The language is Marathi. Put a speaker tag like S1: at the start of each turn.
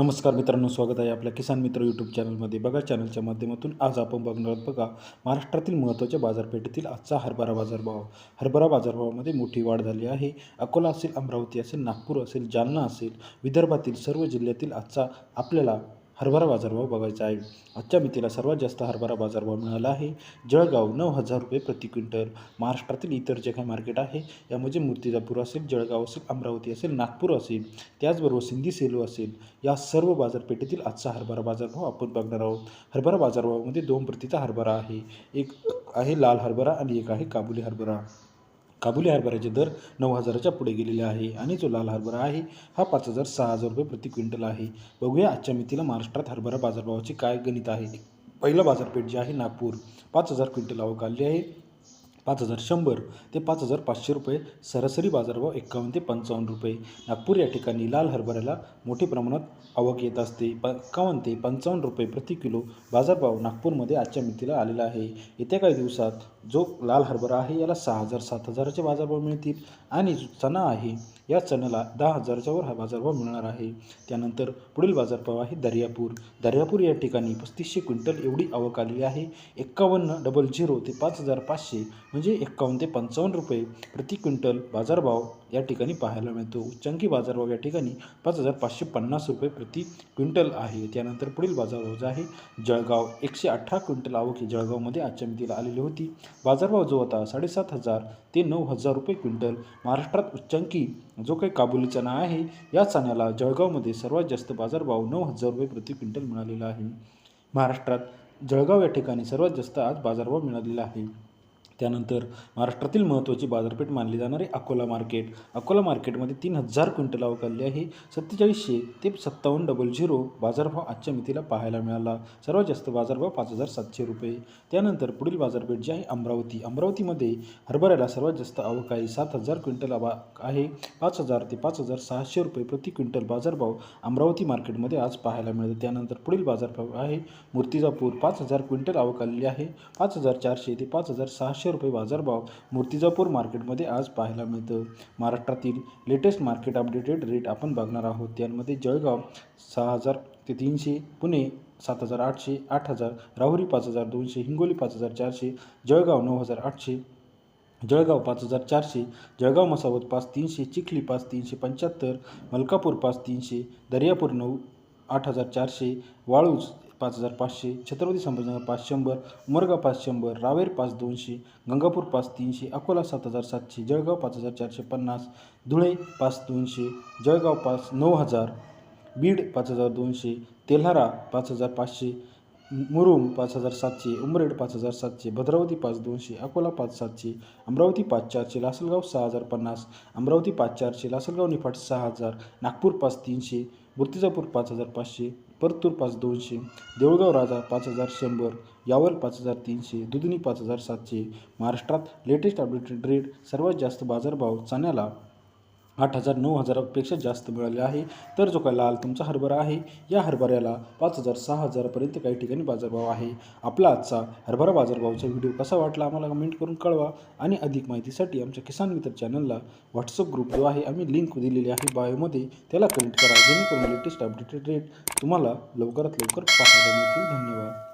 S1: नमस्कार मित्रांनो स्वागत आहे आपल्या किसान मित्र यूट्यूब चॅनलमध्ये बघा चॅनलच्या माध्यमातून आज आपण बघणार बघा महाराष्ट्रातील महत्त्वाच्या बाजारपेठेतील आजचा हरभरा बाजारभाव. हरभरा बाजारभावामध्ये मोठी वाढ झाली आहे. अकोला असेल अमरावती असेल नागपूर असेल जालना असेल विदर्भातील सर्व जिल्ह्यातील आजचा आपल्याला हरभरा बाजारभाव बघायचा आहे. आजच्या मितीला सर्वात जास्त हरभरा बाजारभाव मिळाला आहे. जळगाव नऊ हजार रुपये प्रति क्विंटल. महाराष्ट्रातील इतर जे काही मार्केट आहे यामध्ये मूर्तिजापूर असेल जळगाव असेल अमरावती असेल नागपूर असेल त्याचबरोबर सिंधी सेलू असेल या सर्व बाजारपेठेतील आजचा हरभरा बाजारभाव आपण बघणार आहोत. हरभरा बाजारभावामध्ये दोन प्रतीचा हरभरा आहे. एक आहे लाल हरभरा आणि एक आहे काबुली हरभरा. काबुली हरभऱ्याचे दर नऊ हजाराच्या पुढे गेलेले आहे आणि जो लाल हरभरा आहे हा पाच हजार सहा हजार रुपये प्रति क्विंटल आहे. बघूया आजच्या मितीला महाराष्ट्रात हरभरा बाजारभावाचे काय गणित आहे. पहिलं बाजारपेठ जे आहे नागपूर पाच हजार क्विंटल आवक आली आहे. पाच हजार शंभर ते पाच हजार पाचशे रुपये सरासरी बाजारभाव एक्कावन्न ते पंचावन्न रुपये. नागपूर या ठिकाणी लाल हरभऱ्याला मोठ्या प्रमाणात आवक येत असते. प एक्कावन्न ते पंचावन्न रुपये प्रति किलो बाजारभाव नागपूरमध्ये आजच्या मितीला आलेला आहे. येत्या काही दिवसात जो लाल हरभरा आहे याला सहा हजार सात हजाराचे बाजारभाव मिळतील. आणि जो चणा आहे या चण्याला दहा हजाराच्या वर हा बाजारभाव मिळणार आहे. त्यानंतर पुढील बाजारभाव आहे दर्यापूर. दर्यापूर या ठिकाणी पस्तीसशे क्विंटल एवढी आवक आलेली आहे. एक्कावन्न डबल झिरो ते पाच हजार पाचशे म्हणजे एक्कावन्न ते पंचावन्न रुपये प्रति क्विंटल बाजारभाव या ठिकाणी पाहायला मिळतो. उच्चांकी बाजारभाव या ठिकाणी पाच हजार पाचशे पन्नास रुपये प्रति क्विंटल आहे. त्यानंतर पुढील बाजारभाव जो आहे जळगाव एकशे अठरा क्विंटल आवक ही जळगावमध्ये आजच्या मितीला आलेली होती. बाजारभाव जो होता साडेसात हजार ते नऊ हजार रुपये क्विंटल. महाराष्ट्रात उच्चांकी जो काही काबुली चणा आहे या चण्याला जळगावमध्ये सर्वात जास्त बाजारभाव नऊ हजार रुपये प्रति क्विंटल मिळालेला आहे. महाराष्ट्रात जळगाव या ठिकाणी सर्वात जास्त आज बाजारभाव मिळालेला आहे. त्यानंतर महाराष्ट्रातील महत्त्वाची बाजारपेठ मानली जाणारी अकोला मार्केट. अकोला मार्केटमध्ये तीन हजार क्विंटल आवक आहे. सत्तेचाळीसशे ते सत्तावन्न डबल झिरो बाजारभाव आजच्या मितीला पाहायला मिळाला. सर्वात जास्त बाजारभाव पाच हजार सातशे रुपये. त्यानंतर पुढील बाजारपेठ जी आहे अमरावती. अमरावतीमध्ये हरभऱ्याला सर्वात जास्त आवक आहे सात हजार क्विंटल आवा आहे. पाच हजार ते पाच हजार सहाशे रुपये प्रति क्विंटल बाजारभाव अमरावती मार्केटमध्ये आज पाहायला मिळतो त्यानंतर पुढील बाजारभाव आहे मूर्तिजापूर. पाच हजार क्विंटल आवक आलेली आहे. पाच हजार चारशे ते पाच हजार सहाशे रुपये बाजारभाव मूर्तिजापूर मार्केटमध्ये आज पाहायला मिळतं. महाराष्ट्रातील लेटेस्ट मार्केट अपडेटेड रेट आपण बघणार आहोत. त्यामध्ये जळगाव सहा हजार ते तीनशे पुणे सात हजार आठशे आठ हजार राहुरी पाच हजार दोनशे हिंगोली पाच हजार चारशे जळगाव नऊ हजार आठशे जळगाव पाच हजार चारशे जळगाव मसावत पाच तीनशे चिखली पाच तीनशे पंच्याहत्तर मलकापूर पाच तीनशे दर्यापूर नऊ आठ हजार चारशे वाळूज पाच हजार पाचशे छत्रपती संभाजीनगर पाच शंभर उमरगा पाच शंभर रावेर पाच दोनशे गंगापूर पाच तीनशे अकोला सात हजार सातशे जळगाव पाच हजार चारशे पन्नास धुळे पाच दोनशे जळगाव पाच नऊ हजार बीड पाच हजार दोनशे तेल्हारा पाच हजार पाचशे मुरुम पाच हजार सातशे उमरेड पाच हजार सातशे भद्रावती पाच दोनशे अकोला पाच सातशे अमरावती पाच चारशे लासलगाव सहा हजार पन्नास अमरावती पाच चारशे लासलगाव निफाट सहा हजार नागपूर पाच तीनशे मूर्तिजापूर पाच हजार पाचशे परतूर पाच दोनशे देऊळगाव राजा पाच हजार शंभर यावल पाच हजार तीनशे दुधनी पाच हजार सातशे महाराष्ट्रात लेटेस्ट अपडेटेड रेट सर्वात जास्त बाजारभाव चाण्याला आठ हजार नऊ हजारापेक्षा जास्त मिळाले आहे. तर जो काय लाल तुमचा हरभरा आहे या हरभऱ्याला पाच हजार सहा हजारापर्यंत काही ठिकाणी बाजारभाव आहे. आपला आजचा हरभरा बाजारभावाचा व्हिडिओ कसा वाटला आम्हाला कमेंट करून कळवा आणि अधिक माहितीसाठी आमच्या किसान मित्र चॅनलला व्हॉट्सअप ग्रुप जो आहे आम्ही लिंक दिलेली आहे बायोमध्ये त्याला कनेक्ट करा जेणेकरून लेटेस्ट अपडेटेड रेट तुम्हाला लवकरात लवकर पाहायला मिळतील. धन्यवाद.